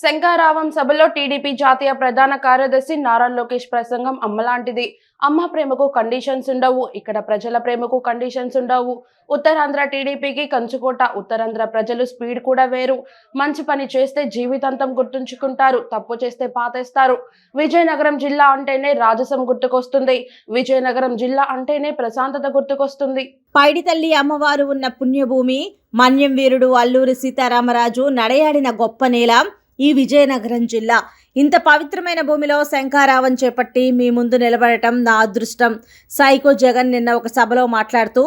శంకారావం సభలో టీడీపీ జాతీయ ప్రధాన కార్యదర్శి నారా లోకేష్ ప్రసంగం అమ్మలాంటిది. అమ్మ ప్రేమకు కండిషన్స్ ఉండవు ఇక్కడ ప్రజల ప్రేమకు కండిషన్స్ ఉండవు. ఉత్తరాంధ్ర టీడీపీకి కంచుకోట ఉత్తరాంధ్ర ప్రజలు స్పీడ్ కూడా వేరు. మంచి పని చేస్తే జీవితాంతం గుర్తుంచుకుంటారు తప్పు చేస్తే పాతేస్తారు. విజయనగరం జిల్లా అంటేనే రాజసం గుర్తుకొస్తుంది విజయనగరం జిల్లా అంటేనే ప్రశాంతత గుర్తుకొస్తుంది. పైడితల్లి అమ్మవారు ఉన్న పుణ్యభూమి మన్యం వీరుడు అల్లూరి సీతారామరాజు నడయాడిన గొప్ప నేల ఈ విజయనగరం జిల్లా. ఇంత పవిత్రమైన భూమిలో శంఖారావం చేపట్టి మీ ముందు నిలబడటం నా అదృష్టం. సైకో జగన్ నిన్న ఒక సభలో మాట్లాడుతూ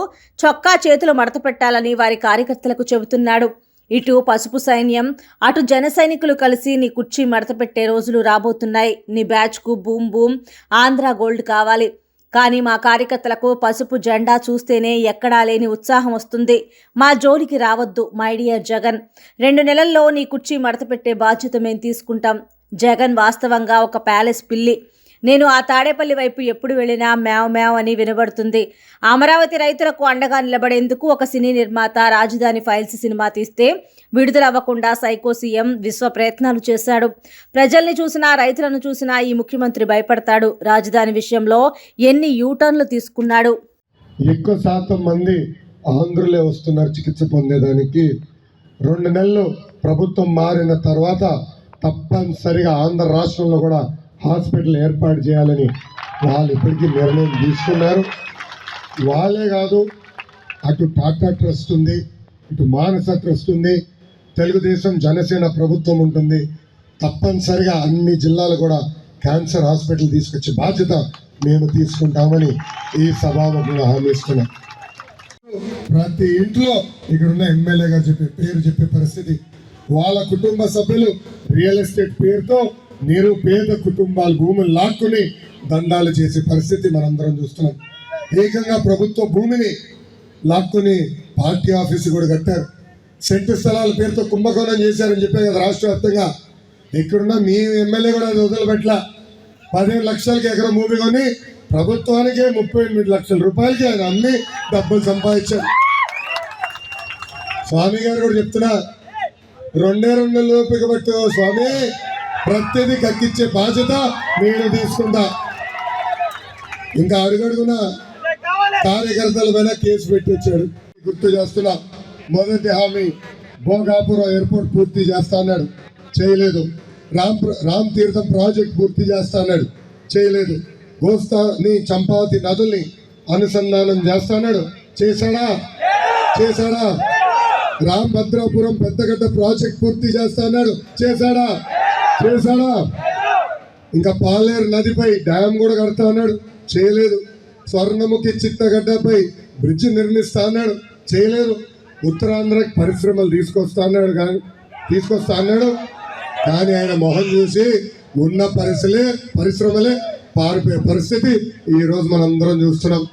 చొక్కా చేతులు మడత పెట్టాలని వారి కార్యకర్తలకు చెబుతున్నాడు. ఇటు పసుపు సైన్యం అటు జన సైనికులు కలిసి నీ కుర్చీ మడత పెట్టే రోజులు రాబోతున్నాయి. నీ బ్యాచ్కు బూమ్ బూమ్ ఆంధ్ర గోల్డ్ కావాలి. కానీ మా కార్యకర్తలకు పసుపు జెండా చూస్తేనే ఎక్కడా లేని ఉత్సాహం వస్తుంది. మా జోలికి రావద్దు మై డియర్ జగన్. రెండు నెలల్లో నీ కుర్చీ మడతపెట్టే బాధ్యత మేము తీసుకుంటాం. జగన్ వాస్తవంగా ఒక ప్యాలెస్ పిల్లి. నేను ఆ తాడేపల్లి వైపు ఎప్పుడు వెళ్ళినా మ్యావ్ మ్యావ్ అని వినబడుతుంది. అమరావతి రైతులకు అండగా నిలబడేందుకు ఒక సినీ నిర్మాత రాజధాని ఫైల్స్ సినిమా తీస్తే విడుదలవ్వకుండా సైకో సీఎం విశ్వ ప్రయత్నాలు చేశాడు. ప్రజల్ని చూసినా రైతులను చూసినా ఈ ముఖ్యమంత్రి భయపడతాడు. రాజధాని విషయంలో ఎన్ని యూటర్న్లు తీసుకున్నాడు? ఎక్కువ శాతం మంది ఆంధ్రులే వస్తున్నారు చికిత్స పొందేదానికి. రెండు నెలలు ప్రభుత్వం మారిన తర్వాత తప్పనిసరిగా ఆంధ్ర రాష్ట్రంలో కూడా హాస్పిటల్ ఏర్పాటు చేయాలని వాళ్ళు ఇప్పటికీ నిర్ణయం తీసుకున్నారు. వాళ్ళే కాదు అటు టాటా ట్రస్ట్ ఉంది ఇటు మానస ట్రస్ట్ ఉంది తెలుగుదేశం జనసేన ప్రభుత్వం ఉంటుంది. తప్పనిసరిగా అన్ని జిల్లాలు కూడా క్యాన్సర్ హాస్పిటల్ తీసుకొచ్చే బాధ్యత మేము తీసుకుంటామని ఈ సభాముఖంగా హామీ ఇస్తున్నాం. ప్రతి ఇంట్లో ఇక్కడున్న ఎమ్మెల్యే గారు చెప్పే పేరు చెప్పే పరిస్థితి. వాళ్ళ కుటుంబ సభ్యులు రియల్ ఎస్టేట్ పేరుతో నిరుపేద కుటుంబాలు భూములు లాక్కుని దండాలు చేసే పరిస్థితి మనందరం చూస్తున్నాం. ఏకంగా ప్రభుత్వ భూమిని లాక్కుని పార్టీ ఆఫీసు కూడా కట్టారు. సెంటు స్థలాల పేరుతో కుంభకోణం చేశారని చెప్పారు కదా రాష్ట్ర వ్యాప్తంగా. ఇక్కడున్న మీ ఎమ్మెల్యే కూడా అది వదిలిపెట్ల పదిహేను లక్షలకి ఎకరం భూమి కొని ప్రభుత్వానికే ముప్పై ఎనిమిది లక్షల రూపాయలకి ఆయన అమ్మి డబ్బులు సంపాదించారు. స్వామి గారు కూడా చెప్తున్నా రెండే రెండు నెలలు పిగబట్టు స్వామి. ప్రతిదీ కక్కిచ్చే బాధ్యత నేను తీసుకుంటా. ఇంకా అడుగడుగున కార్యకర్తల పైన కేసు పెట్టించాడు గుర్తు చేస్తున్నా మొదటి హామీ భోగాపురం ఎయిర్పోర్ట్ పూర్తి చేస్తా అన్నాడు. చేయలేదు. రామ్ రామ్ తీర్థం ప్రాజెక్ట్ పూర్తి చేస్తా అన్నాడు. చేయలేదు. గోస్తాని చంపావతి నదుల్ని అనుసంధానం చేస్తాడు చేశాడా? చేశాడా? రామ్ భద్రాపురం పెద్దగడ్డ ప్రాజెక్ట్ పూర్తి చేస్తాడు చేశాడా? చేశాడా ఇంకా పాలేరు నదిపై డ్యామ్ కూడా కడతా అన్నాడు. చేయలేదు. స్వర్ణముఖి చిత్తగడ్డపై బ్రిడ్జ్ నిర్మిస్తా అన్నాడు. చేయలేదు. ఉత్తరాంధ్రకి పరిశ్రమలు తీసుకొస్తా అన్నాడు కానీ తీసుకొస్తా అన్నాడు. కానీ ఆయన మొహం చూసి ఉన్న పరిశ్రమలే పరిశ్రమలే పారిపోయే పరిస్థితి ఈరోజు మనందరం చూస్తున్నాం.